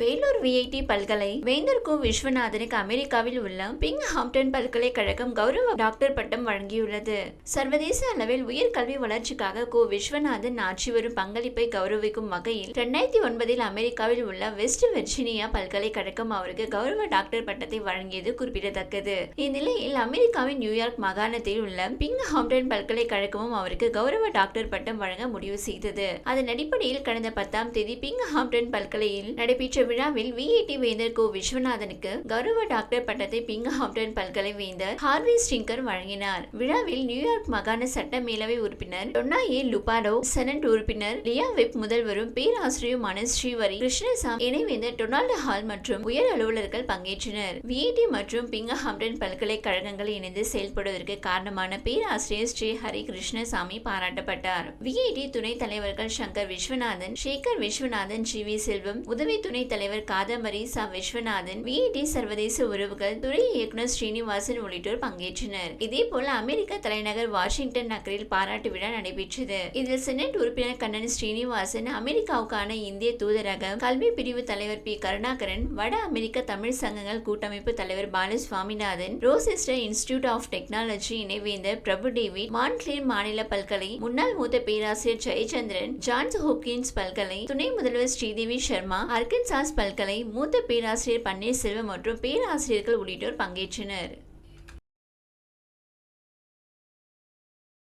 Vellore VIT பல்கலை வேந்தர் கு விஸ்வநாதனுக்கு அமெரிக்காவில் உள்ள பிங் ஹாம்டன் பல்கலைக்கழகம் கௌரவ டாக்டர் பட்டம் வழங்கியுள்ளது. சர்வதேச அளவில் உயர்கல்வி வளர்ச்சிக்காக கு விஸ்வநாதன் ஆற்றி வரும் பங்களிப்பை கௌரவிக்கும் வகையில் இரண்டாயிரத்தி ஒன்பதில் அமெரிக்காவில் உள்ள வெஸ்ட் வெர்ஜீனியா பல்கலைக்கழகம் அவருக்கு கௌரவ டாக்டர் பட்டத்தை வழங்கியது குறிப்பிடத்தக்கது. இந்நிலையில் அமெரிக்காவின் நியூயார்க் மாகாணத்தில் உள்ள பிங் ஹாம்டன் பல்கலைக்கழகமும் அவருக்கு கௌரவ டாக்டர் பட்டம் வழங்க முடிவு செய்தது. அதன் அடிப்படையில் கடந்த பத்தாம் தேதி பிங் ஹாம்டன் பல்கலையில் நடைபெற்ற விழாவில் விஐடி வேந்தர் கோ விஸ்வநாதனுக்கு கௌரவ டாக்டர் பட்டத்தை பிங் பல்கலை வேந்தர் ஹார்வி ஸ்டிங்கர் வழங்கினார். விழாவில் நியூயார்க் மாகாண சட்ட மேலவை உறுப்பினர் டொன்னா லுபாடோ செனட் உறுப்பினர் லியா வெப் முதல்வரும் பேராசிரியருமான ஸ்ரீவரி கிருஷ்ணசாமி இணைவேந்தர் டொனால்டு ஹால் மற்றும் உயர் அலுவலர்கள் பங்கேற்றனர். விஐடி மற்றும் பிங் ஹாம்டன் பல்கலைக்கழகங்கள் இணைந்து செயல்படுவதற்கு காரணமான பேராசிரியர் ஸ்ரீ ஹரி கிருஷ்ணசாமி பாராட்டப்பட்டார். விஐடி துணைத் தலைவர்கள் சங்கர் விஸ்வநாதன் சேகர் விஸ்வநாதன் ஜி வி செல்வம் உதவி துணைத் தலைவர் காதம்பரி ச. விஸ்வநாதன் விஇடி சர்வதேச உறவுகள் துறை இயக்குனர் ஸ்ரீனிவாசன் உள்ளிட்டோர் பங்கேற்றனர். இதேபோல அமெரிக்க தலைநகர் வாஷிங்டன் நகரில் பாராட்டு விழா நடைபெற்றது. இதில் செனட் உறுப்பினர் கண்ணன் ஸ்ரீனிவாசன் அமெரிக்காவுக்கான இந்திய தூதரக கல்வி பிரிவு தலைவர் பி. கருணாகரன் வட அமெரிக்க தமிழ் சங்கங்கள் கூட்டமைப்பு தலைவர் Balaswaminathan Rochester Institute of Technology இணைவேந்தர் Prabhu David மான்ட்லியர் மாநில பல்கலை முன்னாள் மூத்த பேராசிரியர் ஜெயச்சந்திரன் ஜான்ஸ் ஹோப்கின்ஸ் பல்கலை துணை முதல்வர் ஸ்ரீதேவி சர்மா அர்கன்சாஸ் பல்கலை மூத்த பேராசிரியர் பன்னீர்செல்வம் மற்றும் பேராசிரியர்கள் உள்ளிட்டோர் பங்கேற்றனர்.